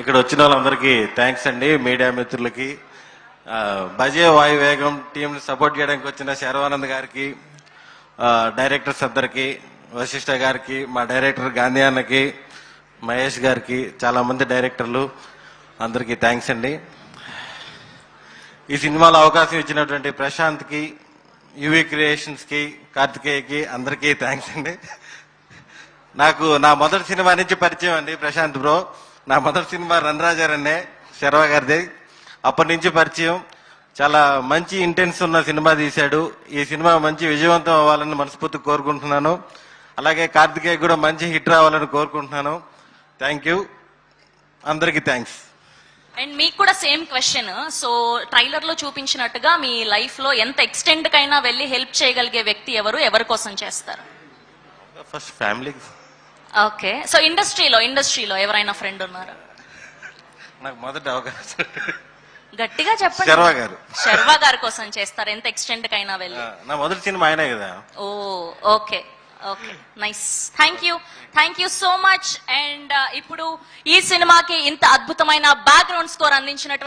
ఇక్కడ వచ్చిన వాళ్ళందరికీ థ్యాంక్స్ అండి మీడియా మిత్రులకి. బజే వాయు వేగం టీంని సపోర్ట్ చేయడానికి వచ్చిన శర్వానంద్ గారికి డైరెక్టర్స్ అందరికి వశిష్ఠ గారికి మా డైరెక్టర్ గాంధీ అన్నకి మహేష్ గారికి చాలామంది డైరెక్టర్లు అందరికీ థ్యాంక్స్ అండి. ఈ సినిమాలో అవకాశం ఇచ్చినటువంటి ప్రశాంత్కి యువీ క్రియేషన్స్కి కార్తికేయకి అందరికీ థ్యాంక్స్ అండి. నాకు నా మొదటి సినిమా నుంచి పరిచయం అండి ప్రశాంత్ బ్రో. నా మొదటి సినిమా రణరాజారన్నే శర్వ గారిది. అప్పటి నుంచి పరిచయం. చాలా మంచి ఇంటెన్స్ ఉన్న సినిమా తీశాడు. ఈ సినిమా మంచి విజయవంతం అవ్వాలని మనస్ఫూర్తి కోరుకుంటున్నాను. అలాగే కార్తికేయ కూడా మంచి హిట్ రావాలని కోరుకుంటున్నాను. థ్యాంక్ యూ అందరికీ థ్యాంక్స్ అండ్ మీకు కూడా సేమ్ క్వశ్చన్ సో ట్రైలర్లో చూపించినట్టుగా మీ లైఫ్లో ఎంత ఎక్స్టెంట్ కైనా వెళ్ళి హెల్ప్ చేయగలిగే వ్యక్తి ఎవరు? ఎవరి కోసం చేస్తారు? First family okay. సో ఇండస్ట్రీలో ఇండస్ట్రీలో ఎవరైనా ఫ్రెండ్ ఉన్నారా? నాకు మొదటి అవకాశం. గట్టిగా చెప్పండి. శర్వ గారు. శర్వ గారి కోసం చేస్తారు. ఎంత ఎక్స్టెంట్ కైనా వెళ్ళి. నా మొదటి సినిమా ఆయనే కదా. ఓ okay. Okay. Nice thank you thank you so much and ఇప్పుడు ఈ సినిమాకి ఇంత అద్భుతమైన బ్యాక్గ్రౌండ్ స్కోర్ అందించినటువంటి